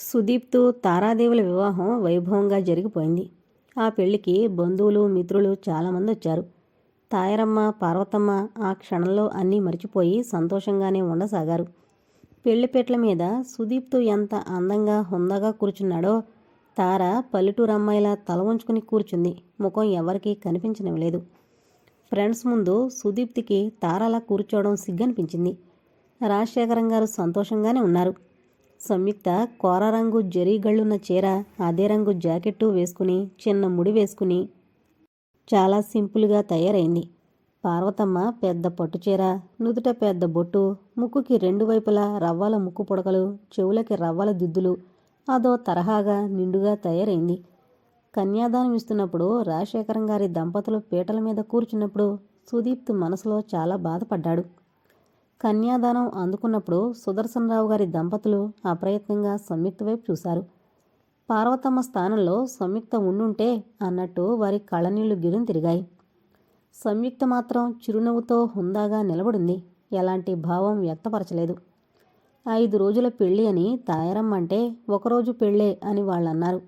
సుదీప్తో తారాదేవుల వివాహం వైభవంగా జరిగిపోయింది. ఆ పెళ్ళికి బంధువులు మిత్రులు చాలామంది వచ్చారు. తాయరమ్మ పార్వతమ్మ ఆ క్షణంలో అన్నీ మర్చిపోయి సంతోషంగానే ఉండసాగారు. పెళ్ళిపేట్ల మీద సుదీప్తో ఎంత అందంగా హుందాగా కూర్చున్నాడో తార పల్లెటూరు అమ్మాయిలా తల ఉంచుకుని కూర్చుంది. ముఖం ఎవరికీ కనిపించడం లేదు ఫ్రెండ్స్ ముందు సుదీప్తికి తారలా కూర్చోవడం సిగ్గనిపించింది. రాజశేఖరం గారు సంతోషంగానే ఉన్నారు. సంయుక్త కోర రంగు జరీగళ్ళున్న చీర అదే రంగు జాకెట్టు వేసుకుని చిన్న ముడి వేసుకుని. చాలా సింపుల్గా తయారైంది. పార్వతమ్మ పెద్ద పట్టుచీర నుదుట పెద్ద బొట్టు ముక్కుకి రెండు వైపులా రవ్వల ముక్కు పుడకలు చెవులకి రవ్వల దిద్దులు. అదో తరహాగా నిండుగా తయారైంది. కన్యాదానం ఇస్తున్నప్పుడు రాజశేఖరం గారి దంపతులు పీటల మీద కూర్చున్నప్పుడు సుదీప్త్ మనసులో చాలా బాధపడ్డాడు. కన్యాదానం అందుకున్నప్పుడు సుదర్శనరావు గారి దంపతులు అప్రయత్నంగా సంయుక్త వైపు చూశారు. పార్వతమ్మ స్థానంలో సంయుక్త ఉండుంటే అన్నట్టు వారి కళ్ళనీళ్ళు గిరం తిరిగాయి. సంయుక్త మాత్రం చిరునవ్వుతో హుందాగా నిలబడింది. ఎలాంటి భావం వ్యక్తపరచలేదు. ఐదు రోజుల పెళ్ళి అని తాయారమ్మ అంటే ఒకరోజు పెళ్ళే అని వాళ్ళన్నారు.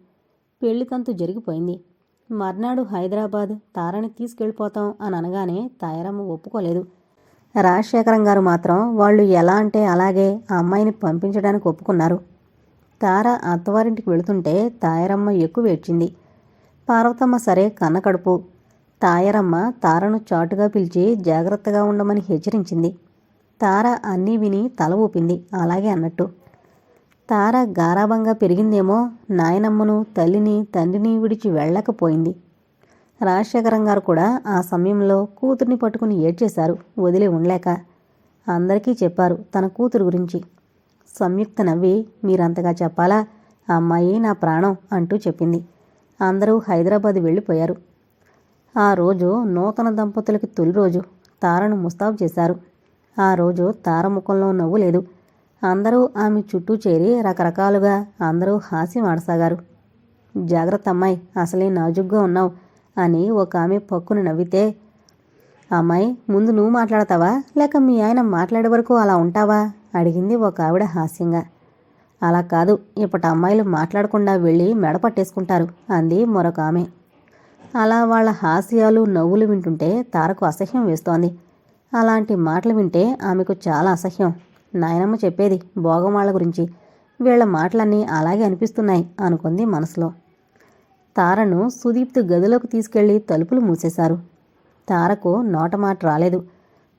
పెళ్ళి తంతు జరిగిపోయింది. మర్నాడు హైదరాబాద్ తారని తీసుకెళ్ళిపోతాం అని అనగానే తాయారమ్మ ఒప్పుకోలేదు. రాజశేఖరం గారు మాత్రం వాళ్ళు ఎలా అంటే అలాగే ఆ అమ్మాయిని పంపించడానికి ఒప్పుకున్నారు. తార అత్తవారింటికి వెళుతుంటే తాయరమ్మ ఎక్కువ ఏడ్చింది. పార్వతమ్మ సరే కన్నకడుపు తాయరమ్మ తారను చాటుగా పిలిచి జాగ్రత్తగా ఉండమని హెచ్చరించింది. తార అన్నీ విని తల ఊపింది. అలాగే అన్నట్టు. తార గారాబంగా పెరిగిందేమో నాయనమ్మను తల్లిని తండ్రిని విడిచి వెళ్ళకపోయింది. రాజశేఖరం గారు కూడా ఆ సమయంలో కూతుర్ని పట్టుకుని ఏడ్చేశారు. వదిలి ఉండలేక అందరికీ చెప్పారు తన కూతురు గురించి. సంయుక్త నవ్వి మీరంతగా చెప్పాలా? ఆ అమ్మాయి నా ప్రాణం అంటూ చెప్పింది. అందరూ హైదరాబాద్ వెళ్ళిపోయారు. ఆ రోజు నూతన దంపతులకి తొలి రోజు తారను ముస్తాబు చేశారు. ఆ రోజు తార ముఖంలో నవ్వు లేదు. అందరూ ఆమె చుట్టూ చేరి రకరకాలుగా అందరూ హాస్యం ఆడసాగారు. జాగ్రత్త అమ్మాయి అసలే నాజుగ్గా ఉన్నావు. అని ఒక ఆమె పక్కున నవ్వితే అమ్మాయి ముందు నువ్వు మాట్లాడతావా? లేక మీ ఆయన మాట్లాడే వరకు అలా ఉంటావా? అడిగింది ఒక ఆవిడ హాస్యంగా. అలా కాదు ఇప్పటి అమ్మాయిలు మాట్లాడకుండా వెళ్ళి మెడ పట్టేసుకుంటారు అంది మరొక ఆమె. అలా వాళ్ళ హాస్యాలు నవ్వులు వింటుంటే తారకు అసహ్యం వేస్తోంది. అలాంటి మాటలు వింటే ఆమెకు చాలా అసహ్యం. నాయనమ్మ చెప్పేది భోగమాళ్ళ గురించి. వీళ్ళ మాటలన్నీ అలాగే అనిపిస్తున్నాయి అనుకుంది మనసులో. తారను సుదీప్తు గదిలోకి తీసుకెళ్ళి తలుపులు మూసేశారు. తారకు నోటమాట రాలేదు.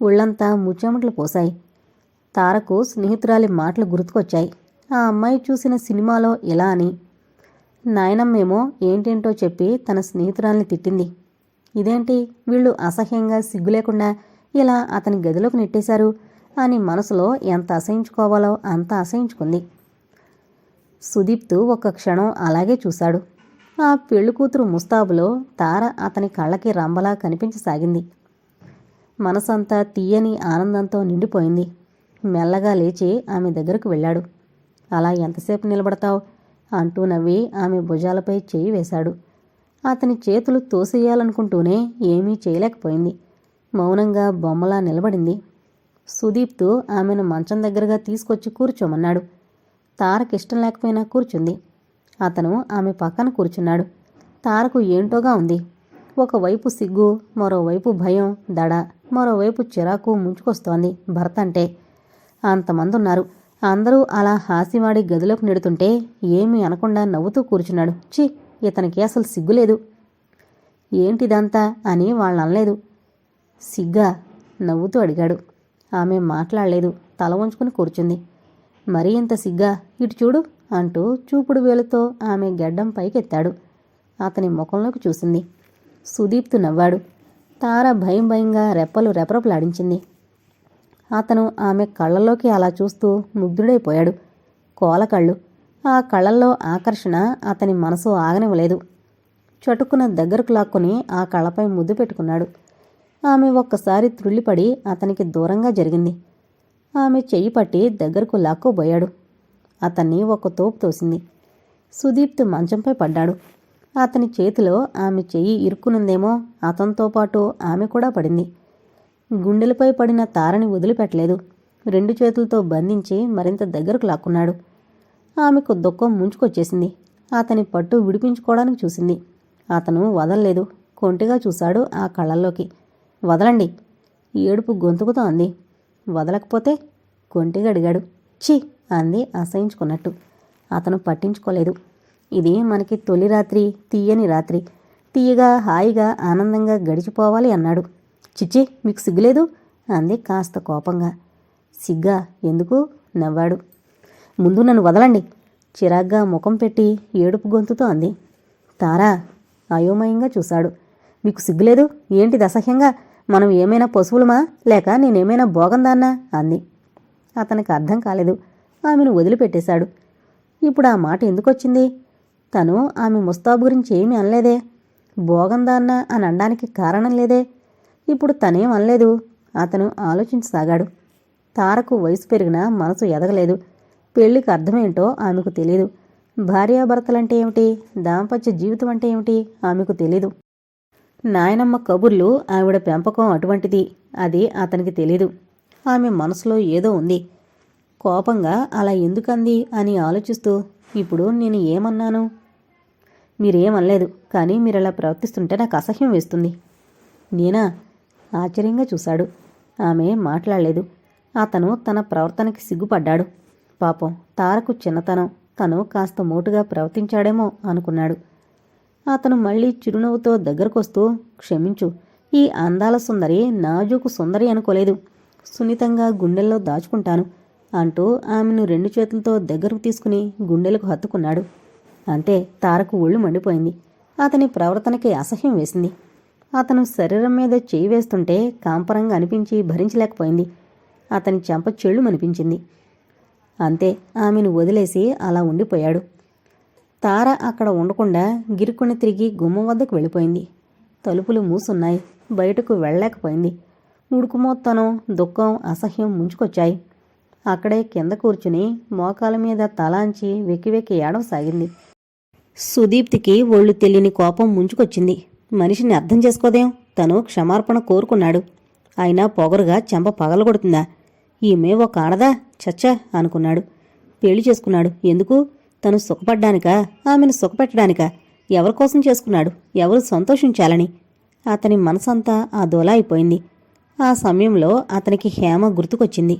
ఒళ్ళంతా ముచ్చెమటలు పోశాయి. తారకు స్నేహితురాలి మాటలు గుర్తుకొచ్చాయి. ఆ అమ్మాయి చూసిన సినిమాలో ఇలా అని. నాయనమ్మేమో ఏంటేంటో చెప్పి తన స్నేహితురాల్ని తిట్టింది. ఇదేంటి? వీళ్ళు అసహ్యంగా సిగ్గు లేకుండా ఇలా అతని గదిలోకి నెట్టేశారు అని మనసులో ఎంత అసహించుకోవాలో అంత అసహించుకుంది. సుదీప్తు ఒక క్షణం అలాగే చూశాడు. ఆ పెళ్ళికూతురు ముస్తాబులో తార అతని కళ్ళకి రంబలా కనిపించసాగింది. మనసంతా తీయని ఆనందంతో నిండిపోయింది. మెల్లగా లేచి ఆమె దగ్గరకు వెళ్ళాడు. అలా ఎంతసేపు నిలబడతావు? అంటూ నవ్వి ఆమె భుజాలపై చేయి వేశాడు. అతని చేతులు తోసేయాలనుకుంటూనే ఏమీ చేయలేకపోయింది. మౌనంగా బొమ్మలా నిలబడింది. సుదీప్తో ఆమెను మంచం దగ్గరగా తీసుకొచ్చి కూర్చోమన్నాడు. తారకిష్టం లేకపోయినా కూర్చుంది. అతను ఆమె పక్కన కూర్చున్నాడు. తారకు ఏంటోగా ఉంది? ఒకవైపు సిగ్గు మరోవైపు భయం దడ మరోవైపు చిరాకు ముంచుకొస్తోంది భర్త అంటే. అంతమంది ఉన్నారు అందరూ అలా హాసివాడి గదిలోకి నెడుతుంటే ఏమీ అనకుండా నవ్వుతూ కూర్చున్నాడు. చి ఇతనికి అసలు సిగ్గులేదు ఏంటిదంతా అని వాళ్ళనలేదు. సిగ్గా నవ్వుతూ అడిగాడు. ఆమె మాట్లాడలేదు. తల వంచుకుని కూర్చుంది. మరీ ఇంత సిగ్గా? ఇటు చూడు. అంటూ చూపుడు వేలుతో ఆమె గెడ్డం పైకెత్తాడు. అతని ముఖంలోకి చూసింది. సుదీప్తు నవ్వాడు. తార భయం భయంగా రెప్పలు రెపరెపలాడించింది. అతను ఆమె కళ్ళల్లోకి అలా చూస్తూ ముగ్ధుడైపోయాడు. కోలకళ్ళు. ఆ కళ్ళల్లో ఆకర్షణ అతని మనసు ఆగనివ్వలేదు. చటుక్కున దగ్గరకు లాక్కుని ఆ కళ్ళపై ముద్దు పెట్టుకున్నాడు. ఆమె ఒక్కసారి త్రుళ్ళిపడి అతనికి దూరంగా జరిగింది. ఆమె చెయ్యి పట్టి దగ్గరకు లాక్కోబోయాడు. అతన్ని ఒక తోపు తోసింది. సుదీప్తు మంచంపై పడ్డాడు. అతని చేతిలో ఆమె చెయ్యి ఇరుక్కునుందేమో అతనితో పాటు ఆమె కూడా పడింది. గుండెలపై పడిన తారని వదిలిపెట్టలేదు. రెండు చేతులతో బంధించి మరింత దగ్గరకు లాక్కున్నాడు. ఆమెకు దుఃఖం ముంచుకొచ్చేసింది. అతని పట్టు విడిపించుకోవడానికి చూసింది. అతను వదలలేదు. కొంటిగా చూశాడు ఆ కళ్ళల్లోకి. వదలండి. ఏడుపు గొంతుకుతో అంది. వదలకపోతే కొంటిగా అడిగాడు. ఛీ! అంది అసహించుకున్నట్టు. అతను పట్టించుకోలేదు. ఇది మనకి తొలి రాత్రి తీయని రాత్రి. తీయగా హాయిగా ఆనందంగా గడిచిపోవాలి అన్నాడు. చిచ్చి మీకు సిగ్గులేదు? అంది కాస్త కోపంగా. సిగ్గా? ఎందుకు? నవ్వాడు. ముందు నన్ను వదలండి. చిరాగ్గా ముఖం పెట్టి ఏడుపు గొంతుతో అంది. తారా అయోమయంగా చూశాడు. మీకు సిగ్గులేదు? ఏంటిది అసహ్యంగా? మనం ఏమైనా పశువులమా? లేక నేనేమైనా బోగందాన్నా అంది. అతనికి అర్థం కాలేదు. ఆమెను వదిలిపెట్టేశాడు. ఇప్పుడు ఆ మాట ఎందుకొచ్చింది? తను ఆమె ముస్తాబు గురించి ఏమీ అనలేదే. భోగందాన్న అని అనడానికి కారణం లేదే. ఇప్పుడు తనేం అనలేదు. అతను ఆలోచించసాగాడు. తారకు వయసు పెరిగినా మనసు ఎదగలేదు. పెళ్ళికి అర్థమేంటో ఆమెకు తెలియదు భార్యాభర్తలంటే ఏమిటి? దాంపత్య జీవితం అంటే ఏమిటి? ఆమెకు తెలీదు. నాయనమ్మ కబుర్లు ఆవిడ పెంపకం అటువంటిది. అది అతనికి తెలీదు. ఆమె మనసులో ఏదో ఉంది. కోపంగా అలా ఎందుకంది అని ఆలోచిస్తూ ఇప్పుడు నేను ఏమన్నాను? మీరేమనలేదు కానీ మీరు అలా ప్రవర్తిస్తుంటే నాకు అసహ్యం వేస్తుంది. నేనా? ఆశ్చర్యంగా చూశాడు. ఆమె మాట్లాడలేదు. అతను తన ప్రవర్తనకి సిగ్గుపడ్డాడు. పాపం తారకు చిన్నతనం. తను కాస్త మోటుగా ప్రవర్తించాడేమో అనుకున్నాడు. అతను మళ్ళీ చిరునవ్వుతో దగ్గరకొస్తూ క్షమించు ఈ అందాల సుందరి నాజూకు సుందరి అనుకోలేదు. సున్నితంగా గుండెల్లో దాచుకుంటాను. అంటూ ఆమెను రెండు చేతులతో దగ్గరకు తీసుకుని గుండెలకు హత్తుకున్నాడు. అంతే తారకు ఒళ్ళు మండిపోయింది. అతని ప్రవర్తనకి అసహ్యం వేసింది. అతను శరీరం మీద చేయి వేస్తుంటే కాంపరంగా అనిపించి భరించలేకపోయింది. అతని చెంప చెళ్ళు అనిపించింది అంతే ఆమెను వదిలేసి అలా ఉండిపోయాడు. తార అక్కడ ఉండకుండా గిరుక్కుని తిరిగి గుమ్మం వద్దకు వెళ్ళిపోయింది. తలుపులు మూసున్నాయి. బయటకు వెళ్ళలేకపోయింది. ఉడుకుమోత్తనం దుఃఖం అసహ్యం ముంచుకొచ్చాయి. అక్కడే కింద కూర్చుని మోకాల మీద తలాంచి వెక్కి వెక్కి ఏడవసాగింది సుదీప్తికి ఒళ్ళు తెలియని కోపం ముంచుకొచ్చింది. మనిషిని అర్థం చేసుకోదేం? తను క్షమార్పణ కోరుకున్నాడు. అయినా పొగరుగా చెంప పగలగొడుతుందా? ఈమె ఒక ఆడదా? చచ్చా అనుకున్నాడు. పెళ్ళి చేసుకున్నాడు. ఎందుకు? తను సుఖపడ్డానికా? ఆమెను సుఖపెట్టడానికా? ఎవరి కోసం చేసుకున్నాడు? ఎవరు సంతోషించాలని? అతని మనసంతా ఆ దోలా అయిపోయింది. ఆ సమయంలో అతనికి హేమ గుర్తుకొచ్చింది.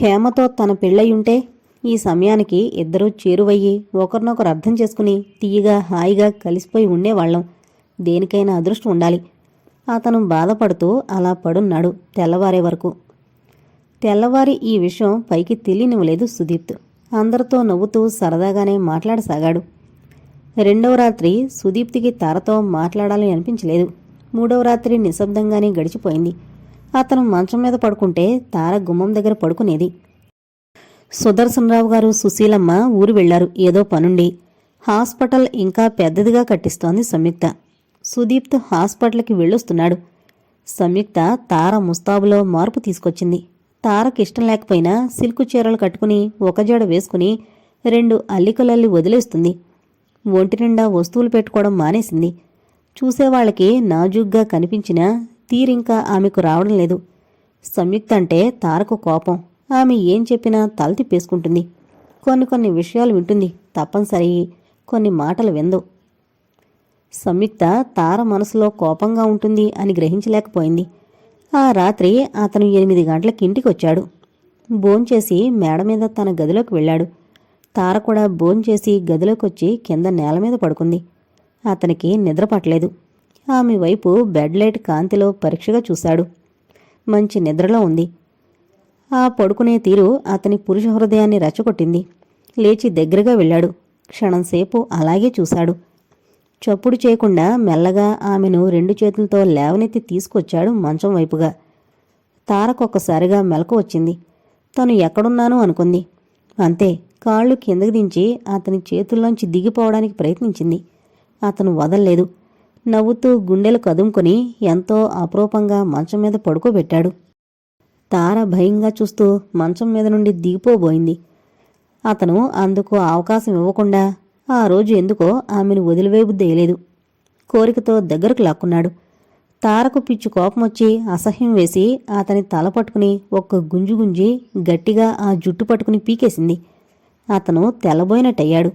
హేమతో తన పెళ్ళయుంటే ఈ సమయానికి ఇద్దరూ చేరువయ్యి ఒకరినొకరు అర్థం చేసుకుని తీయగా హాయిగా కలిసిపోయి ఉండేవాళ్ళం. దేనికైనా అదృష్టం ఉండాలి. అతను బాధపడుతూ అలా పడున్నాడు తెల్లవారే వరకు. తెల్లవారి ఈ విషయం పైకి తెలియనివ్వలేదు సుదీప్త్. అందరితో నవ్వుతూ సరదాగానే మాట్లాడసాగాడు. రెండవ రాత్రి సుదీప్తికి తారతో మాట్లాడాలని అనిపించలేదు. మూడవ రాత్రి నిశ్శబ్దంగానే గడిచిపోయింది. అతను మంచం మీద పడుకుంటే తార గుమ్మం దగ్గర పడుకునేది. సుదర్శనరావు గారు సుశీలమ్మ ఊరు వెళ్ళారు ఏదో పనుండి. హాస్పిటల్ ఇంకా పెద్దదిగా కట్టిస్తోంది సంయుక్త. సుదీప్త్ హాస్పిటల్కి వెళ్ళొస్తున్నాడు. సంయుక్త తార ముస్తాబులో మార్పు తీసుకొచ్చింది. తారకు ఇష్టం లేకపోయినా సిల్కు చీరలు కట్టుకుని ఒక జడ వేసుకుని రెండు అల్లికలల్లి వదిలేస్తుంది. ఒంటి నిండా వస్తువులు పెట్టుకోవడం మానేసింది. చూసేవాళ్ళకి నాజూగ్గా కనిపించినా తీరింకా ఆమెకు రావడం లేదు. సంయుక్త అంటే తారకు కోపం. ఆమె ఏం చెప్పినా తల తిప్పేసుకుంటుంది. కొన్ని కొన్ని విషయాలు వింటుంది. తప్పనిసరి. కొన్ని మాటలు విందు. సంయుక్త తార మనసులో కోపంగా ఉంటుంది అని గ్రహించలేకపోయింది. ఆ రాత్రి అతను ఎనిమిది గంటలకి ఇంటికి వచ్చాడు భోంచేసి మేడ మీద తన గదిలోకి వెళ్ళాడు. తార కూడా భోంచేసి గదిలోకి వచ్చి కింద నేల మీద పడుకుంది. అతనికి నిద్ర పట్టలేదు ఆమె వైపు బెడ్ లైట్ కాంతిలో పరీక్షగా చూశాడు. మంచి నిద్రలో ఉంది. ఆ పడుకునే తీరు అతని పురుష హృదయాన్ని రెచ్చగొట్టింది. లేచి దగ్గరగా వెళ్ళాడు. క్షణంసేపు అలాగే చూశాడు. చప్పుడు చేయకుండా మెల్లగా ఆమెను రెండు చేతులతో లేవనెత్తి తీసుకొచ్చాడు మంచం వైపుగా. తారకొక్కసారిగా మెలకు వచ్చింది. తను ఎక్కడున్నానో అనుకుంది. అంతే కాళ్ళు కిందకి దించి అతని చేతుల్లోంచి దిగిపోవడానికి ప్రయత్నించింది. అతను వదల్లేదు. నవ్వుతూ గుండెలు కదుముకుని ఎంతో అపురూపంగా మంచం మీద పడుకోబెట్టాడు. తార భయంగా చూస్తూ మంచం మీద నుండి దిగిపోబోయింది. అతను అందుకు అవకాశం ఇవ్వకుండా ఆ రోజు ఎందుకో ఆమెను వదిలివేయబుద్దేయలేదు కోరికతో దగ్గరకు లాక్కున్నాడు. తారకు పిచ్చి కోపం వచ్చి అసహ్యం వేసి అతని తల పట్టుకుని ఒక్క గుంజు గుంజి గట్టిగా ఆ జుట్టు పట్టుకుని పీకేసింది. అతను తెల్లబోయినట్టయ్యాడు.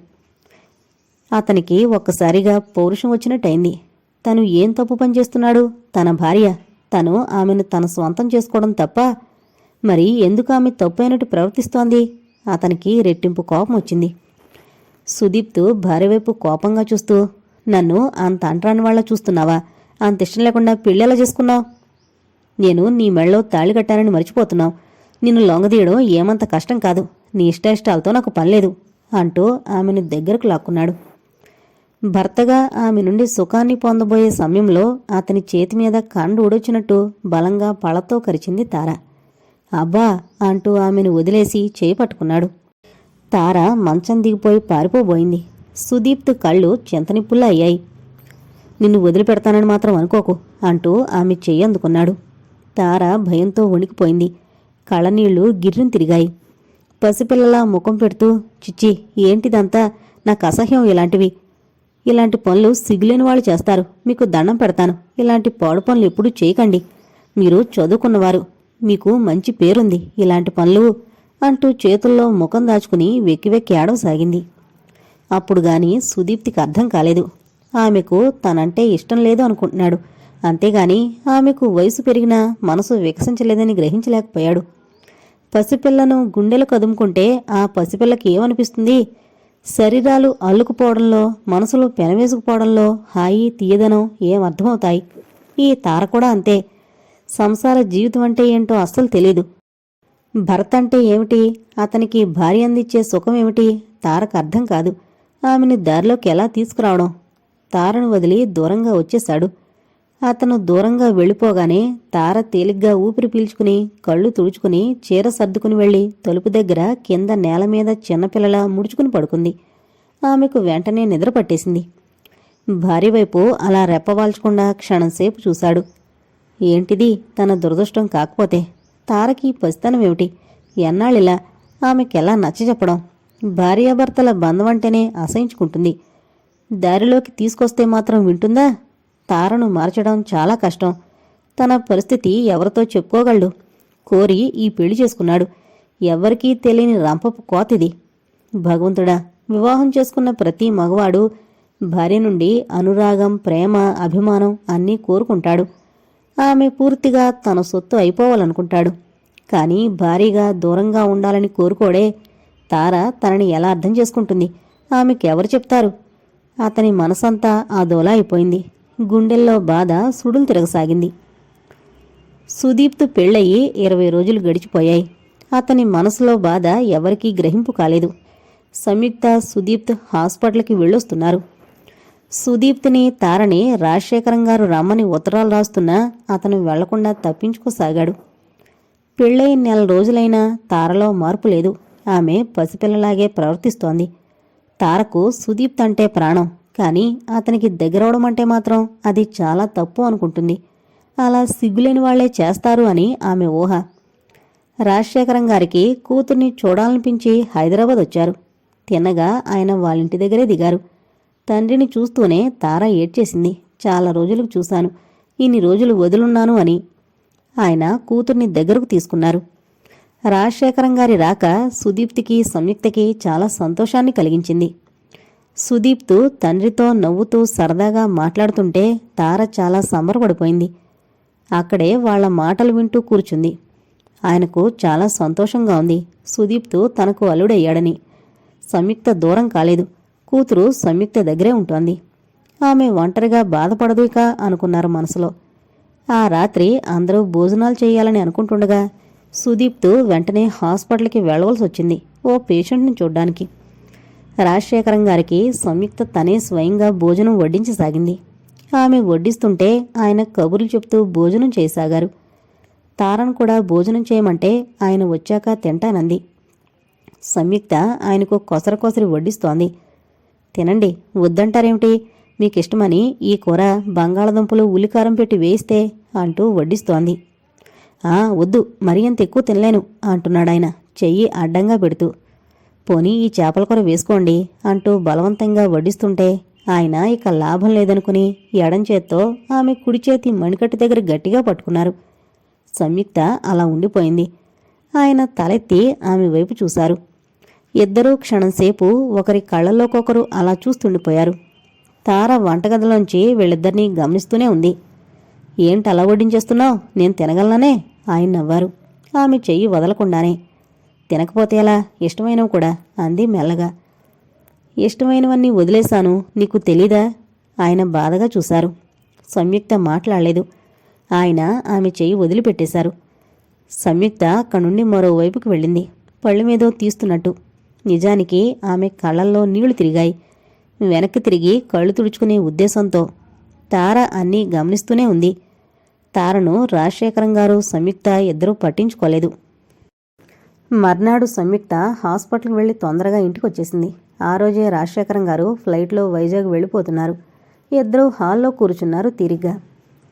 అతనికి ఒక్కసారిగా పౌరుషం వచ్చినట్టయింది. తను ఏం తప్పు పని చేస్తున్నాడు? తన భార్య. తను ఆమెను తన స్వంతం చేసుకోవడం తప్ప మరి ఎందుకు ఆమె తప్పైనట్టు ప్రవర్తిస్తోంది? అతనికి రెట్టింపు కోపం వచ్చింది. సుదీప్తు భార్య వైపు కోపంగా చూస్తూ నన్ను అంత అంటరాని వాళ్ళ చూస్తున్నావా? అంత ఇష్టం లేకుండా పెళ్ళెలా చేసుకున్నావు? నేను నీ మెళ్ళలో తాళి కట్టానని మర్చిపోతున్నావు. నిన్ను లొంగదీయడం ఏమంత కష్టం కాదు. నీ ఇష్టాయిష్టాలతో నాకు పనిలేదు అంటూ ఆమెను దగ్గరకు లాక్కున్నాడు. భర్తగా ఆమె నుండి సుఖాన్ని పొందబోయే సమయంలో అతని చేతి మీద కండు ఊడొచ్చినట్టు బలంగా పళ్ళతో కరిచింది తార. అబ్బా అంటూ ఆమెను వదిలేసి చేయి పట్టుకున్నాడు. తార మంచం దిగిపోయి పారిపోబోయింది. సుదీప్త్ కళ్ళు చింతనిప్పుల్లా అయ్యాయి. నిన్ను వదిలిపెడతానని మాత్రం అనుకోకు అంటూ ఆమె చేయి అందుకున్నాడు. తార భయంతో వణికిపోయింది. కళ్ళనీళ్ళు గిర్రం తిరిగాయి. పసిపిల్లలా ముఖం పెడుతూ చిచ్చి ఏంటిదంతా? నాకు అసహ్యం ఇలాంటివి. ఇలాంటి పనులు సిగ్గులేని వాళ్ళు చేస్తారు. మీకు దండం పెడతాను. ఇలాంటి పాడు పనులు ఎప్పుడూ చేయకండి. మీరు చదువుకున్నవారు. మీకు మంచి పేరుంది. ఇలాంటి పనులు అంటూ చేతుల్లో ముఖం దాచుకుని వెక్కి వెక్కి ఏడవసాగింది అప్పుడు గాని సుదీప్తికి అర్థం కాలేదు. ఆమెకు తనంటే ఇష్టం లేదు అనుకుంటున్నాడు. అంతేగాని ఆమెకు వయసు పెరిగినా మనసు వికసించలేదని గ్రహించలేకపోయాడు. పసిపిల్లను గుండెలు కదుముకుంటే ఆ పసిపిల్లకి ఏమనిపిస్తుంది? శరీరాలు అల్లుకుపోవడంలో మనసులు పెనవేసుకుపోవడంలో హాయి తీయదనం ఏం అర్థమవుతాయి? ఈ తార కూడా అంతే. సంసార జీవితం అంటే ఏంటో అస్సలు తెలీదు. భర్త అంటే ఏమిటి? అతనికి భార్య అందించే సుఖం ఏమిటి? తారకు అర్థం కాదు. ఆమెని దారిలోకి ఎలా తీసుకురావడం? తారను వదిలి దూరంగా వచ్చేశాడు. అతను దూరంగా వెళ్ళిపోగానే తార తేలిగ్గా ఊపిరి పీల్చుకుని కళ్ళు తుడుచుకుని చీర సర్దుకుని వెళ్ళి తలుపు దగ్గర కింద నేల మీద చిన్నపిల్లల ముడుచుకుని పడుకుంది. ఆమెకు వెంటనే నిద్ర పట్టేసింది. భార్య వైపు అలా రెప్పవాల్చకుండా క్షణంసేపు చూశాడు. ఏంటిది? తన దురదృష్టం కాకపోతే. తారకి పసితనమేమిటి? ఎన్నాళ్ళిలా? ఆమెకెలా నచ్చజెప్పడం భార్యాభర్తల బంధం అంటేనే అసహించుకుంటుంది. దారిలోకి తీసుకొస్తే మాత్రం వింటుందా? తారను మార్చడం చాలా కష్టం. తన పరిస్థితి ఎవరితో చెప్పుకోగలడు? కోరి ఈ పెళ్ళి చేసుకున్నాడు. ఎవ్వరికీ తెలియని రంపపు కోతిది. భగవంతుడా వివాహం చేసుకున్న ప్రతి మగవాడు భార్య నుండి అనురాగం ప్రేమ అభిమానం అన్నీ కోరుకుంటాడు. ఆమె పూర్తిగా తన సొత్తు అయిపోవాలనుకుంటాడు. కానీ భారీగా దూరంగా ఉండాలని కోరుకోడే తార తనని ఎలా అర్థం చేసుకుంటుంది? ఆమెకెవరు చెప్తారు? అతని మనసంతా ఆ దోలా అయిపోయింది. గుండెల్లో బాధ సుడులు తిరగసాగింది. సుదీప్తు పెళ్ళయి ఇరవై రోజులు గడిచిపోయాయి. అతని మనసులో బాధ ఎవరికీ గ్రహింపు కాలేదు. సంయుక్త సుదీప్త్ హాస్పిటల్కి వెళ్ళొస్తున్నారు. సుదీప్తిని తారని రాజశేఖరం గారు రమ్మని ఉత్తరాలు రాస్తున్నా అతను వెళ్ళకుండా తప్పించుకోసాగాడు. పెళ్ళై నెల రోజులైనా తారలో మార్పు లేదు. ఆమె పసిపిల్లలాగే ప్రవర్తిస్తోంది. తారకు సుదీప్త్ అంటే ప్రాణం. కానీ అతనికి దగ్గరవడం అంటే మాత్రం అది చాలా తప్పు అనుకుంటుంది. అలా సిగ్గులేని వాళ్ళే చేస్తారు అని ఆమె ఊహ. రాజశేఖరం గారికి కూతుర్ని చూడాలనిపించి హైదరాబాద్ వచ్చారు. తిన్నగా ఆయన వాళ్ళింటి దగ్గరే దిగారు. తండ్రిని చూస్తూనే తార ఏడ్చేసింది. చాలా రోజులకు చూశాను. ఇన్ని రోజులు వదులున్నాను అని ఆయన కూతుర్ని దగ్గరకు తీసుకున్నారు. రాజశేఖరం గారి రాక సుదీప్తికి సంయుక్తకి చాలా సంతోషాన్ని కలిగించింది. సుదీప్తు తండ్రితో నవ్వుతూ సరదాగా మాట్లాడుతుంటే తార చాలా సంబరపడిపోయింది. అక్కడే వాళ్ళ మాటలు వింటూ కూర్చుంది. ఆయనకు చాలా సంతోషంగా ఉంది. సుదీప్తు తనకు అల్లుడయ్యాడని. సంయుక్త దూరం కాలేదు. కూతురు సంయుక్త దగ్గరే ఉంటోంది. ఆమె ఒంటరిగా బాధపడదు ఇక అనుకున్నారు మనసులో. ఆ రాత్రి అందరూ భోజనాలు చేయాలని అనుకుంటుండగా సుదీప్తు వెంటనే హాస్పిటల్కి వెళ్ళవలసి వచ్చింది ఓ పేషెంట్ని చూడ్డానికి. రాజశేఖరం గారికి సంయుక్త తనే స్వయంగా భోజనం వడ్డించసాగింది. ఆమె వడ్డిస్తుంటే ఆయన కబుర్లు చెప్తూ భోజనం చేయసాగారు. తారను కూడా భోజనం చేయమంటే ఆయన వచ్చాక తింటానంది. సంయుక్త ఆయనకు కొసర కొసరి వడ్డిస్తోంది. తినండి వద్దంటారేమిటి? మీకిష్టమని ఈ కూర బంగాళదుంపలు ఉల్లికారం పెట్టి వేయిస్తే అంటూ వడ్డిస్తోంది. ఆ వద్దు మరీ అంత ఎక్కువ తినలేను అంటున్నాడాయన చెయ్యి అడ్డంగా పెడుతూ. పోనీ ఈ చేపల కూర వేసుకోండి అంటూ బలవంతంగా వడ్డిస్తుంటే ఆయన ఇక లాభం లేదనుకుని ఎడంచేత్తో ఆమె కుడి చేతి మణికట్టు దగ్గర గట్టిగా పట్టుకున్నారు. సంయుక్త అలా ఉండిపోయింది. ఆయన తలెత్తి ఆమె వైపు చూశారు. ఇద్దరూ క్షణంసేపు ఒకరి కళ్ళల్లోకొకరు అలా చూస్తుండిపోయారు. తార వంటగదిలోంచి వీళ్ళిద్దరినీ గమనిస్తూనే ఉంది. ఏంటి అలా వడ్డించేస్తున్నావు? నేను తినగలననే? ఆయన నవ్వారు. ఆమె చెయ్యి వదలకుండానే తినకపోతే ఎలా? ఇష్టమైనవి కూడా అంది మెల్లగా. ఇష్టమైనవన్నీ వదిలేశాను నీకు తెలీదా? ఆయన బాధగా చూశారు. సంయుక్త మాట్లాడలేదు. ఆయన ఆమె చెయ్యి వదిలిపెట్టేశారు. సంయుక్త అక్కడి నుండి మరోవైపుకు వెళ్ళింది. పళ్ళు మీదో తీస్తున్నట్టు. నిజానికి ఆమె కళ్ళల్లో నీళ్ళు తిరిగాయి. వెనక్కి తిరిగి కళ్ళు తుడుచుకునే ఉద్దేశంతో తార అన్నీ గమనిస్తూనే ఉంది. తారను రాజశేఖరం గారు సంయుక్త ఇద్దరూ పట్టించుకోలేదు. మర్నాడు సంయుక్త హాస్పిటల్కి వెళ్ళి తొందరగా ఇంటికి వచ్చేసింది ఆ రోజే రాజశేఖరం గారు ఫ్లైట్లో వైజాగ్ వెళ్ళిపోతున్నారు. ఇద్దరూ హాల్లో కూర్చున్నారు తీరిగ్గా.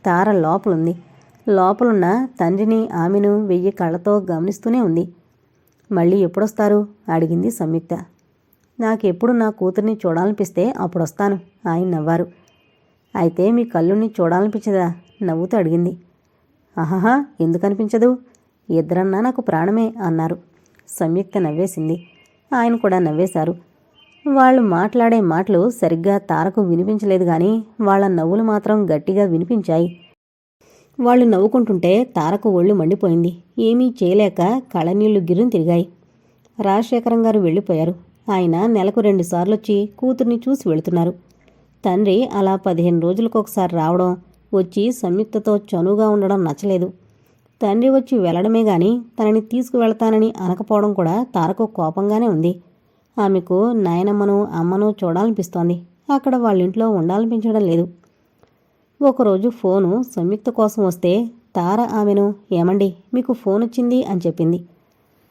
తార లోపలుంది. లోపలున్న తండ్రిని ఆమెను వెయ్యి కళ్ళతో గమనిస్తూనే ఉంది. మళ్ళీ ఎప్పుడొస్తారు? అడిగింది సంయుక్త. నాకెప్పుడు నా కూతుర్ని చూడాలనిపిస్తే అప్పుడొస్తాను ఆయన నవ్వారు. అయితే మీ కళ్ళుని చూడాలనిపించదా? నవ్వుతూ అడిగింది. ఆహాహా ఎందుకనిపించదు? ఇద్దరన్నా నాకు ప్రాణమే అన్నారు. సంయుక్త నవ్వేసింది. ఆయన కూడా నవ్వేశారు. వాళ్ళు మాట్లాడే మాటలు సరిగ్గా తారకు వినిపించలేదు కానీ వాళ్ళ నవ్వులు మాత్రం గట్టిగా వినిపించాయి. వాళ్ళు నవ్వుకుంటుంటే తారకు ఒళ్ళు మండిపోయింది. ఏమీ చేయలేక కళనీళ్ళు గిర్రం తిరిగాయి. రాజశేఖరం గారు వెళ్ళిపోయారు. ఆయన నెలకు రెండుసార్లు వచ్చి కూతుర్ని చూసి వెళుతున్నారు. తండ్రి అలా పదిహేను రోజులకొకసారి రావడం వచ్చి సంయుక్తతో చనువుగా ఉండడం నచ్చలేదు. తండ్రి వచ్చి వెళ్ళడమే గాని తనని తీసుకువెళ్తానని అనకపోవడం కూడా తారకు కోపంగానే ఉంది. ఆమెకు నాయనమ్మను అమ్మను చూడాలనిపిస్తోంది. అక్కడ వాళ్ళ ఇంట్లో ఉండాలనిపించడం లేదు. ఒకరోజు ఫోను సంయుక్త కోసం వస్తే తార ఆమెను ఏమండి మీకు ఫోన్ వచ్చింది అని చెప్పింది.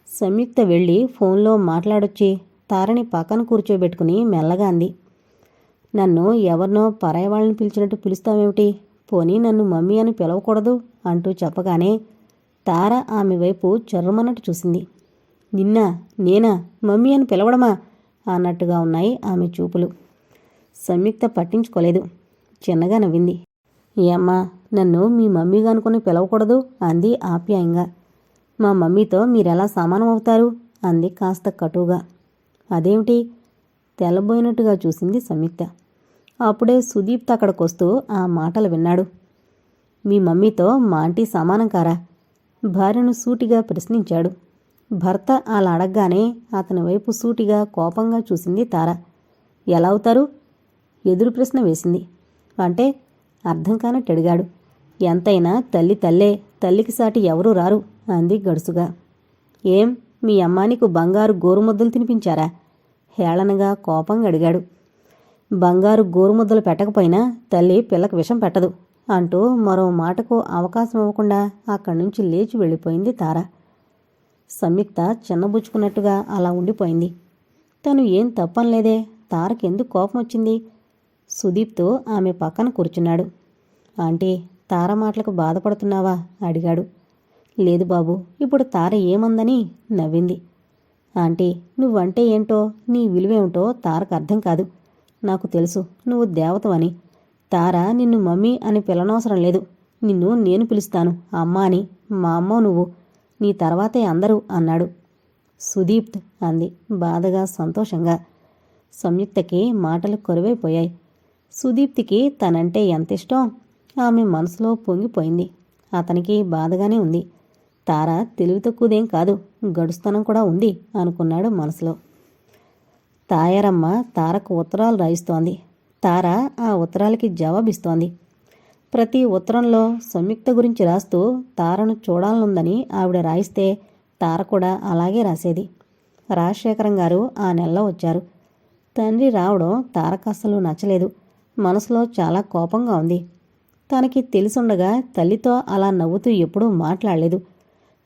సంయుక్త వెళ్ళి ఫోన్లో మాట్లాడొచ్చి తారని పక్కన కూర్చోబెట్టుకుని మెల్లగా అంది. నన్ను ఎవరినో పరాయి వాళ్ళని పిలిచినట్టు పిలుస్తామేమిటి పోనీ నన్ను మమ్మీ అని పిలవకూడదు అంటూ చెప్పగానే తార ఆమె వైపు చర్రమన్నట్టు చూసింది. నిన్న నేనా మమ్మీ అని పిలవడమా? అన్నట్టుగా ఉన్నాయి ఆమె చూపులు. సంయుక్త పట్టించుకోలేదు. చిన్నగా నవ్వింది. ఏమ్మా నన్ను మీ మమ్మీగా అనుకుని పిలవకూడదు అంది ఆప్యాయంగా. మా మమ్మీతో మీరెలా సమానం అవుతారు? అంది కాస్త కటువుగా. అదేమిటి? తెల్లబోయినట్టుగా చూసింది సంయుక్త. అప్పుడే సుదీప్త అక్కడికొస్తూ ఆ మాటలు విన్నాడు. మీ మమ్మీతో మా ఆంటీ సమానం కారా? భార్యను సూటిగా ప్రశ్నించాడు. భర్త అలా అడగగానే అతని వైపు సూటిగా కోపంగా చూసింది తార. ఎలా అవుతారు? ఎదురు ప్రశ్న వేసింది. అంటే అర్థం కానట్టు అడిగాడు. ఎంతైనా తల్లి తల్లే తల్లికి సాటి ఎవరూ రారు అంది గడుసుగా. ఏం మీ అమ్మానికి నీకు బంగారు గోరుముద్దలు తినిపించారా? హేళనగా కోపంగా అడిగాడు. బంగారు గోరుముద్దలు పెట్టకపోయినా తల్లి పిల్లకి విషం పెట్టదు. అంటూ మరో మాటకు అవకాశం ఇవ్వకుండా అక్కడి నుంచి లేచి వెళ్ళిపోయింది తార. సంయుక్త చిన్నబుచ్చుకున్నట్టుగా అలా ఉండిపోయింది. తను ఏం తప్పనలేదే తారకెందుకు కోపం వచ్చింది? సుదీప్తో ఆమె పక్కన కూర్చున్నాడు. ఆంటీ తార మాటలకు బాధపడుతున్నావా? అడిగాడు. లేదు బాబు ఇప్పుడు తార ఏమందని నవ్వింది. ఆంటీ నువ్వంటే ఏంటో నీ విలువేమిటో తారకు అర్థం కాదు. నాకు తెలుసు నువ్వు దేవతవని. తార నిన్ను మమ్మీ అని పిలనవసరం లేదు. నిన్ను నేను పిలుస్తాను. అమ్మ అని. మా అమ్మ నువ్వు. నీ తర్వాతే అందరూ అన్నాడు. సుదీప్త్ అంది బాధగా సంతోషంగా. సంయుక్తకి మాటలు కొరువైపోయాయి. సుదీప్తికి తనంటే ఎంత ఇష్టం ఆమె మనసులో పొంగిపోయింది. అతనికి బాధగానే ఉంది. తార తెలివి తక్కువదేం కాదు. గడుస్తనం కూడా ఉంది అనుకున్నాడు మనసులో. తాయారమ్మ తారకు ఉత్తరాలు రాయిస్తోంది. తార ఆ ఉత్తరాలకి జవాబిస్తోంది. ప్రతి ఉత్తరంలో సంయుక్త గురించి రాస్తూ తారను చూడాలనుందని ఆవిడ రాయిస్తే తార కూడా అలాగే రాసేది. రాజశేఖరం గారు ఆ నెలలో వచ్చారు. తండ్రి రావడం తారకు అస్సలు నచ్చలేదు. మనసులో చాలా కోపంగా ఉంది. తనకి తెలిసుండగా తల్లితో అలా నవ్వుతూ ఎప్పుడూ మాట్లాడలేదు.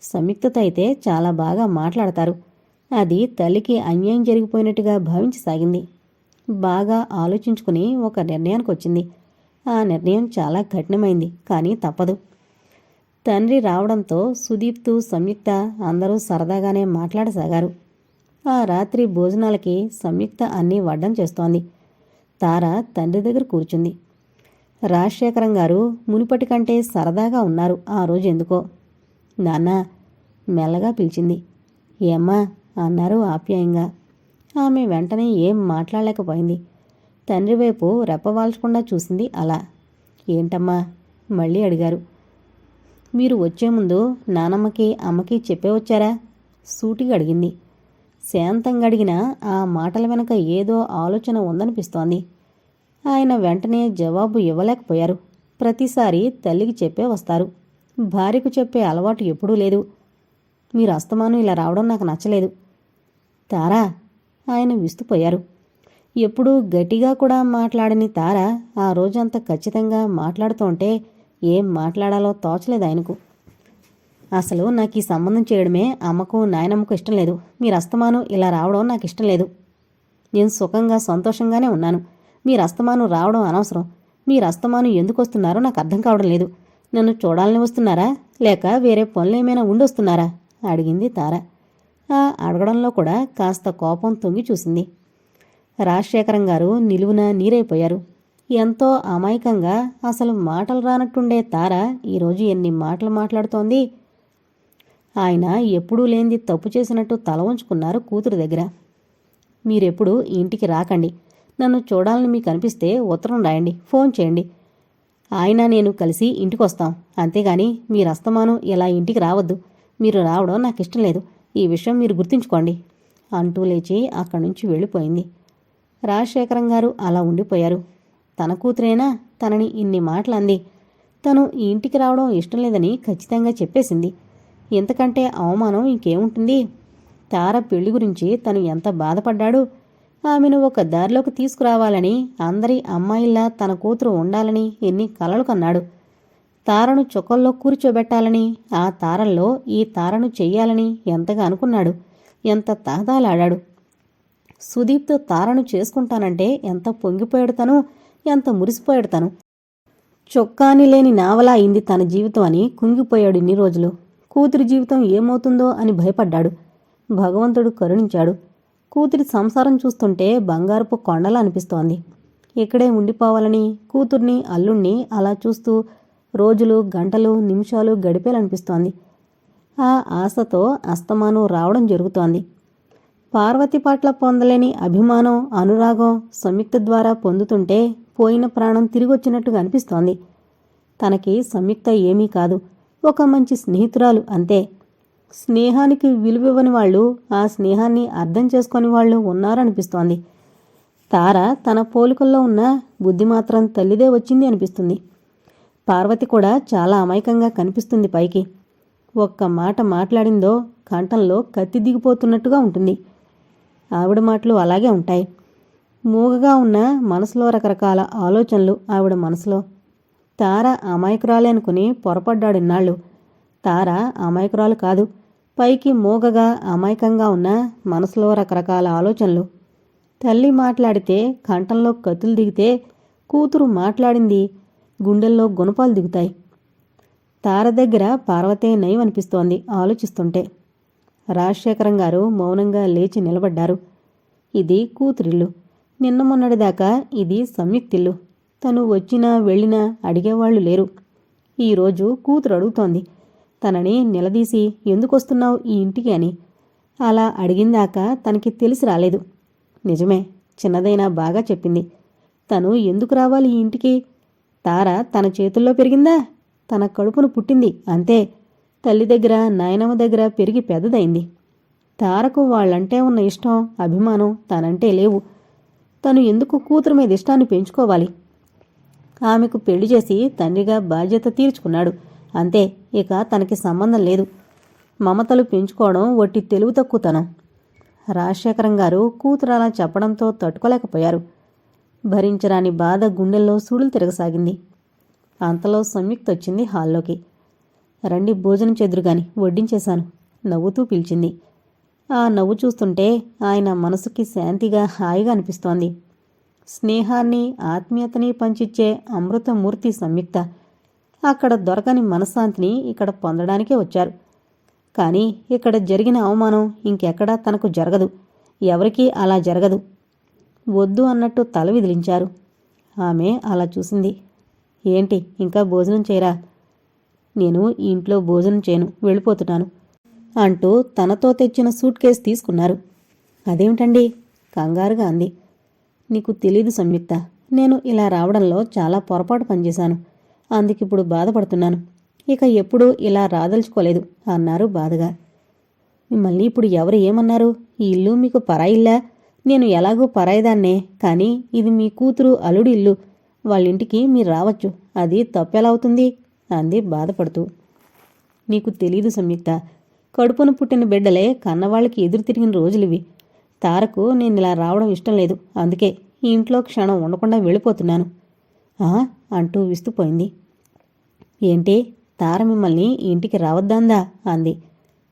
సంయుక్తతో అయితే చాలా బాగా మాట్లాడతారు. అది తల్లికి అన్యాయం జరిగిపోయినట్టుగా భావించసాగింది. బాగా ఆలోచించుకుని ఒక నిర్ణయానికి వచ్చింది ఆ నిర్ణయం చాలా కఠినమైంది కానీ తప్పదు. తండ్రి రావడంతో సుదీప్తు సంయుక్త అందరూ సరదాగానే మాట్లాడసాగారు. ఆ రాత్రి భోజనాలకి సంయుక్త అన్నీ వడ్డం చేస్తోంది. తార తండ్రి దగ్గర కూర్చుంది. రాజశేఖరం గారు మునుపటి కంటే సరదాగా ఉన్నారు ఆ రోజు ఎందుకో. నాన్న మెల్లగా పిలిచింది. ఏమ్మా అన్నారు ఆప్యాయంగా. ఆమె వెంటనే ఏం మాట్లాడలేకపోయింది. తండ్రి వైపు రెప్పవాల్చకుండా చూసింది అలా. ఏంటమ్మా? మళ్ళీ అడిగారు. మీరు వచ్చే ముందు నానమ్మకి అమ్మకి చెప్పే వచ్చారా? సూటిగా అడిగింది. శాంతంగా అడిగిన ఆ మాటల వెనక ఏదో ఆలోచన ఉందనిపిస్తోంది. ఆయన వెంటనే జవాబు ఇవ్వలేకపోయారు. ప్రతిసారి తల్లికి చెప్పే వస్తారు. భార్యకు చెప్పే అలవాటు ఎప్పుడూ లేదు. మీరు అస్తమానం ఇలా రావడం నాకు నచ్చలేదు. తారా ఆయన విస్తుపోయారు. ఎప్పుడూ గట్టిగా కూడా మాట్లాడని తార ఆ రోజంతా ఖచ్చితంగా మాట్లాడుతుంటే ఏం మాట్లాడాలో తోచలేదు ఆయనకు. అసలు నాకు ఈ సంబంధం చేయడమే అమ్మకు నాయనమ్మకు ఇష్టం లేదు. మీరు అస్తమానం ఇలా రావడం నాకు ఇష్టం లేదు. నేను సుఖంగా సంతోషంగానే ఉన్నాను. మీరు అస్తమానం రావడం అనవసరం. మీరు అస్తమానం ఎందుకు వస్తున్నారో నాకు అర్థం కావడం లేదు. నన్ను చూడాలని వస్తున్నారా? లేక వేరే పనులు ఏమైనా ఉండొస్తున్నారా అడిగింది తార. ఆ అడగడంలో కూడా కాస్త కోపం తొంగి చూసింది. రాజశేఖరం గారు నిలువున నీరైపోయారు. ఎంతో అమాయకంగా అసలు మాటలు రానట్టుండే తార ఈరోజు ఎన్ని మాటలు మాట్లాడుతోంది? ఆయన ఎప్పుడూ లేనిది తప్పు చేసినట్టు తల ఉంచుకున్నారు కూతురు దగ్గర. మీరెప్పుడు ఇంటికి రాకండి. నన్ను చూడాలని మీకు అనిపిస్తే ఉత్తరం రాయండి. ఫోన్ చేయండి. ఆయన నేను కలిసి ఇంటికి వస్తాం అంతేగాని మీరు అస్తమానం ఇలా ఇంటికి రావద్దు. మీరు రావడం నాకు ఇష్టం లేదు. ఈ విషయం మీరు గుర్తుంచుకోండి. అంటూ లేచి అక్కడి నుంచి వెళ్ళిపోయింది. రాజశేఖరం గారు అలా ఉండిపోయారు. తన కూతురేనా తనని ఇన్ని మాటలు అంది తను ఈ ఇంటికి రావడం ఇష్టం లేదని ఖచ్చితంగా చెప్పేసింది. ఇంతకంటే అవమానం ఇంకేముంటుంది? తార పెళ్ళి గురించి తను ఎంత బాధపడ్డాడు? ఆమెను ఒక దారిలోకి తీసుకురావాలని అందరి అమ్మాయిల్లా తన కూతురు ఉండాలని ఎన్ని కలలు కన్నాడు. తారను చొక్కల్లో కూర్చోబెట్టాలని ఆ తారల్లో ఈ తారను చెయ్యాలని ఎంతగా అనుకున్నాడు ఎంత తహదాలాడాడు. సుదీప్తో తారను చేసుకుంటానంటే ఎంత పొంగిపోయాడు తను ఎంత మురిసిపోయాడు తను. చొక్కాని లేని నావలా అయింది తన జీవితం అని కుంగిపోయాడు ఇన్ని రోజులు. కూతురి జీవితం ఏమవుతుందో అని భయపడ్డాడు. భగవంతుడు కరుణించాడు. కూతురి సంసారం చూస్తుంటే బంగారపు కొండలా అనిపిస్తోంది. ఇక్కడే ఉండిపోవాలని కూతుర్ని అల్లుణ్ణి అలా చూస్తూ రోజులు గంటలు నిమిషాలు గడిపేలనిపిస్తోంది ఆ ఆశతో అస్తమానం రావడం జరుగుతోంది. పార్వతి పట్ల పొందలేని అభిమానం అనురాగం సంయుక్త ద్వారా పొందుతుంటే పోయిన ప్రాణం తిరిగొచ్చినట్టుగా అనిపిస్తోంది. తనకి సంయుక్త ఏమీ కాదు. ఒక మంచి స్నేహితురాలు అంతే. స్నేహానికి విలువివ్వని వాళ్ళు ఆ స్నేహాన్ని అర్థం చేసుకొని వాళ్ళు ఉన్నారనిపిస్తోంది. తార తన పోలికల్లో ఉన్న బుద్ధి మాత్రం తల్లిదే వచ్చింది అనిపిస్తుంది. పార్వతి కూడా చాలా అమాయకంగా కనిపిస్తుంది పైకి. ఒక్క మాట మాట్లాడిందో కంఠంలో కత్తి దిగిపోతున్నట్టుగా ఉంటుంది. ఆవిడ మాటలు అలాగే ఉంటాయి. మూగగా ఉన్న మనసులో రకరకాల ఆలోచనలు ఆవిడ మనసులో. తార అమాయకురాలే అనుకుని పొరపడ్డాడిన్నాళ్ళు తార అమాయకురాలు కాదు పైకి మూగగా అమాయకంగా ఉన్న మనసులో రకరకాల ఆలోచనలు. తల్లి మాట్లాడితే కంఠంలో కత్తులు దిగితే కూతురు మాట్లాడింది గుండెల్లో గుణపాలు దిగుతాయి. తార దగ్గర పార్వతే నయం అనిపిస్తోంది ఆలోచిస్తుంటే. రాజశేఖరం గారు మౌనంగా లేచి నిలబడ్డారు. ఇది కూతురిల్లు. నిన్న మొన్నటిదాకా ఇది సంయుక్తిల్లు. తను వచ్చినా వెళ్ళినా అడిగేవాళ్ళు లేరు. ఈరోజు కూతురు అడుగుతోంది. తనని నిలదీసి ఎందుకొస్తున్నావు ఈ ఇంటికి అని. అలా అడిగిందాక తనకి తెలిసి రాలేదు. నిజమే చిన్నదైనా బాగా చెప్పింది. తను ఎందుకు రావాలి ఈ ఇంటికి? తార తన చేతుల్లో పెరిగిందా? తన కడుపును పుట్టింది అంతే. తల్లి దగ్గర నాయనమ్మ దగ్గర పెరిగి పెద్దదైంది. తారకు వాళ్ళంటే ఉన్న ఇష్టం అభిమానం తనంటే లేవు. తను ఎందుకు కూతురు మీద ఇష్టాన్ని పెంచుకోవాలి? ఆమెకు పెళ్ళి చేసి తండ్రిగా బాధ్యత తీర్చుకున్నాడు అంతే. ఇక తనకి సంబంధం లేదు. మమతలు పెంచుకోవడం వట్టి తెలివి తక్కువతనం రాజశేఖరం గారు కూతురు అలా చెప్పడంతో తట్టుకోలేకపోయారు. భరించరాని బాధ గుండెల్లో సూడులు తిరగసాగింది. అంతలో సంయుక్త వచ్చింది హాల్లోకి. రండి భోజనం చెదురుగాని వడ్డించేశాను నవ్వుతూ పిలిచింది. ఆ నవ్వు చూస్తుంటే ఆయన మనసుకి శాంతిగా హాయిగా అనిపిస్తోంది. స్నేహాన్ని ఆత్మీయతని పంచిచ్చే అమృతమూర్తి సంయుక్త. అక్కడ దొరకని మనశ్శాంతిని ఇక్కడ పొందడానికే వచ్చారు. కానీ ఇక్కడ జరిగిన అవమానం ఇంకెక్కడా తనకు జరగదు. ఎవరికీ అలా జరగదు. వద్దు అన్నట్టు తల విదిలించారు. ఆమె అలా చూసింది. ఏంటి ఇంకా భోజనం చేయరా? నేను ఇంట్లో భోజనం చేయను వెళ్ళిపోతున్నాను అంటూ తనతో తెచ్చిన సూట్ కేసు తీసుకున్నారు. అదేమిటండి? కంగారుగా అంది. నీకు తెలీదు సంయుక్త నేను ఇలా రావడంలో చాలా పొరపాటు పనిచేశాను. అందుకిప్పుడు బాధపడుతున్నాను. ఇక ఎప్పుడూ ఇలా రాదలుచుకోలేదు అన్నారు బాధగా. మిమ్మల్ని ఇప్పుడు ఎవరు ఏమన్నారు? ఈ ఇల్లు మీకు పరాయిల్లా? నేను ఎలాగో పరాయిదాన్నే కానీ ఇది మీ కూతురు అల్లుడి ఇల్లు. వాళ్ళింటికి మీరు రావచ్చు. అది తప్పెలా అవుతుంది? అంది బాధపడుతూ. నీకు తెలీదు సంయుక్త. కడుపున పుట్టిన బిడ్డలే కన్నవాళ్ళకి ఎదురు తిరిగిన రోజులివి. తారకు నేను ఇలా రావడం ఇష్టం లేదు. అందుకే ఈ ఇంట్లో క్షణం ఉండకుండా వెళ్ళిపోతున్నాను. ఆ? అంటూ విస్తుపోయింది. ఏంటి? తార మిమ్మల్ని ఇంటికి రావద్దాందా? అంది.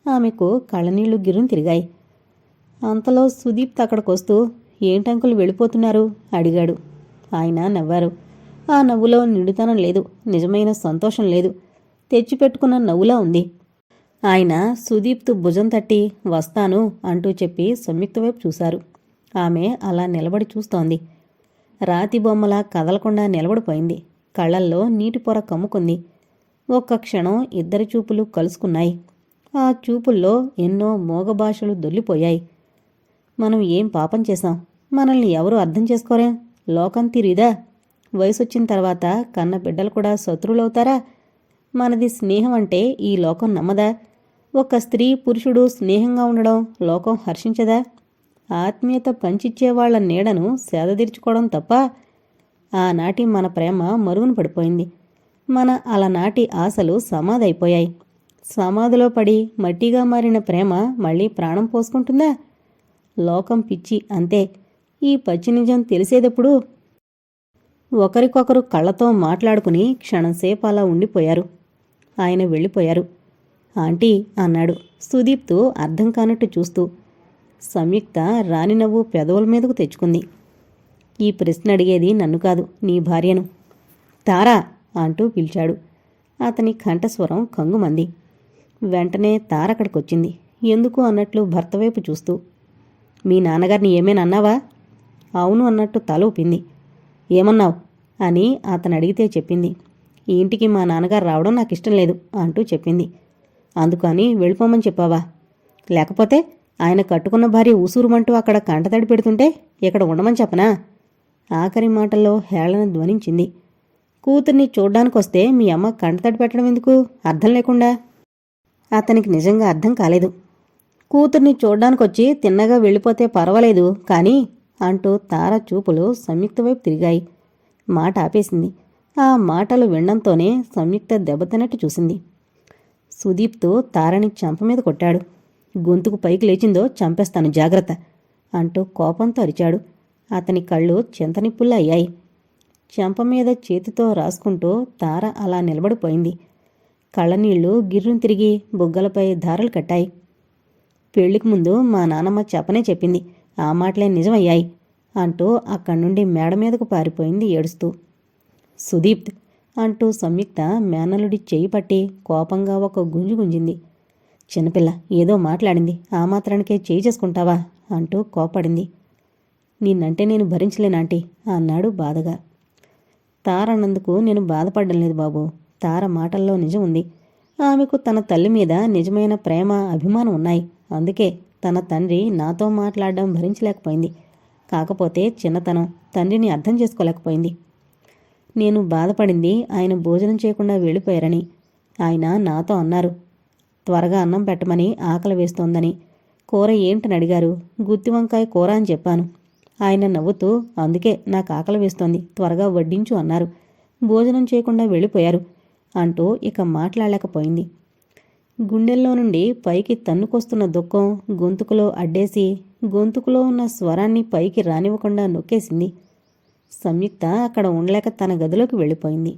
ఆమెకు కళ్ళనీళ్ళు గిరుని తిరిగాయి. అంతలో సుదీప్ అక్కడికొస్తూ ఏంటంకులు వెళ్ళిపోతున్నారు? అడిగాడు. ఆయన నవ్వారు. ఆ నవ్వులో నిండుతనం లేదు నిజమైన సంతోషం లేదు. తెచ్చిపెట్టుకున్న నవ్వులా ఉంది. ఆయన సుదీప్తు భుజం తట్టి వస్తాను అంటూ చెప్పి సంయుక్త వైపు చూశారు. ఆమె అలా నిలబడి చూస్తోంది. రాతి బొమ్మలా కదలకుండా నిలబడిపోయింది. కళ్ళల్లో నీటి పొర కమ్ముకుంది. ఒక్క క్షణం ఇద్దరి చూపులు కలుసుకున్నాయి. ఆ చూపుల్లో ఎన్నో మోగ భాషలు దొల్లిపోయాయి. మనం ఏం పాపం చేశాం? మనల్ని ఎవరు అర్థం చేసుకోరే? లోకం తిరిదా వయసొచ్చిన తర్వాత కన్న బిడ్డలు కూడా శత్రువులవుతారా? మనది స్నేహం అంటే ఈ లోకం నమ్మదా? ఒక స్త్రీ పురుషుడు స్నేహంగా ఉండడం లోకం హర్షించదా? ఆత్మీయత పంచిచ్చే వాళ్ళ నీడను సేదదీర్చుకోవడం తప్ప ఆనాటి మన ప్రేమ మరుగున పడిపోయింది. మన అలనాటి ఆశలు సమాధైపోయాయి. సమాధిలో పడి మట్టిగా మారిన ప్రేమ మళ్ళీ ప్రాణం పోసుకుంటుందా? లోకం పిచ్చి అంతే. ఈ పచ్చి నిజం తెలిసేదెప్పుడు? ఒకరికొకరు కళ్ళతో మాట్లాడుకుని క్షణంసేపు అలా ఉండిపోయారు. ఆయన వెళ్ళిపోయారు. ఆంటీ అన్నాడు. సుదీప్తో అర్థం కానట్టు చూస్తూ. సంయుక్త రాని నవ్వు పెదవుల మీదకు తెచ్చుకుంది. ఈ ప్రశ్న అడిగేది నన్ను కాదు నీ భార్యను. తారా అంటూ పిలిచాడు. అతని కంఠస్వరం కంగుమంది. వెంటనే తారక్కడికొచ్చింది ఎందుకు అన్నట్లు భర్త వైపు చూస్తూ. మీ నాన్నగారిని ఏమైనా అన్నావా? అవును అన్నట్టు తల ఊపింది. ఏమన్నావు? అని అతను అడిగితే చెప్పింది. ఈ ఇంటికి మా నాన్నగారు రావడం నాకు ఇష్టం లేదు అంటూ చెప్పింది. అందుకని వెళ్ళిపోమని చెప్పావా? లేకపోతే ఆయన కట్టుకున్న భార్య ఉసూరుమంటూ అక్కడ కంటతడి పెడుతుంటే ఇక్కడ ఉండమని చెప్పనా? ఆఖరి మాటల్లో హేళన ధ్వనించింది. కూతుర్ని చూడ్డానికొస్తే మీ అమ్మ కంటతడి పెట్టడం ఎందుకు? అర్థం లేకుండా. అతనికి నిజంగా అర్థం కాలేదు. కూతుర్ని చూడ్డానికొచ్చి తిన్నగా వెళ్ళిపోతే పర్వాలేదు కానీ అంటూ తార చూపులు సంయుక్త వైపు తిరిగాయి. మాట ఆపేసింది. ఆ మాటలు వినడంతోనే సంయుక్త దెబ్బతిన్నట్టు చూసింది. సుదీప్తో తారని చెంప మీద కొట్టాడు. గొంతుకు పైకి లేచిందో చంపేస్తాను జాగ్రత్త అంటూ కోపంతో అరిచాడు. అతని కళ్ళు చింతనిప్పుల్లా అయ్యాయి. చెంప మీద చేతితో రాసుకుంటూ తార అలా నిలబడిపోయింది. కళ్ళనీళ్ళు గిర్రును తిరిగి బుగ్గలపై ధారలు కట్టాయి. పెళ్ళికి ముందు మా నానమ్మ చెప్పనే చెప్పింది. ఆ మాటలే నిజమయ్యాయి అంటూ అక్కడి నుండి మేడ మీదకు పారిపోయింది ఏడుస్తూ. సుదీప్ అంటూ సంయుక్త మేనలుడి చేయి పట్టి కోపంగా ఒక గుంజు గుంజింది. చిన్నపిల్ల ఏదో మాట్లాడింది. ఆ మాత్రానికే చేయి చేసుకుంటావా? అంటూ కోపడింది నిన్నంటే నేను భరించలేనాంటీ అన్నాడు బాధగా. తార అన్నందుకు నేను బాధపడడం లేదు బాబు. తార మాటల్లో నిజం ఉంది. ఆమెకు తన తల్లి మీద నిజమైన ప్రేమ అభిమానం ఉన్నాయి. అందుకే తన తండ్రి నాతో మాట్లాడడం భరించలేకపోయింది. కాకపోతే చిన్నతనం తండ్రిని అర్థం చేసుకోలేకపోయింది. నేను బాధపడింది ఆయన భోజనం చేయకుండా వెళ్ళిపోయారని. ఆయన నాతో అన్నారు. త్వరగా అన్నం పెట్టమని ఆకలి వేస్తోందని. కూర ఏంటని అడిగారు. గుత్తి వంకాయ కూర అని చెప్పాను. ఆయన నవ్వుతూ అందుకే నాకు ఆకలి వేస్తోంది. త్వరగా వడ్డించు అన్నారు. భోజనం చేయకుండా వెళ్ళిపోయారు అంటూ ఇక మాట్లాడలేకపోయింది. గుండెల్లో నుండి పైకి తన్నుకొస్తున్న దుఃఖం గొంతుకులో అడ్డేసి గొంతుకులో ఉన్న స్వరాన్ని పైకి రానివ్వకుండా నొక్కేసింది. సంయుక్త అక్కడ ఉండలేక తన గదిలోకి వెళ్ళిపోయింది.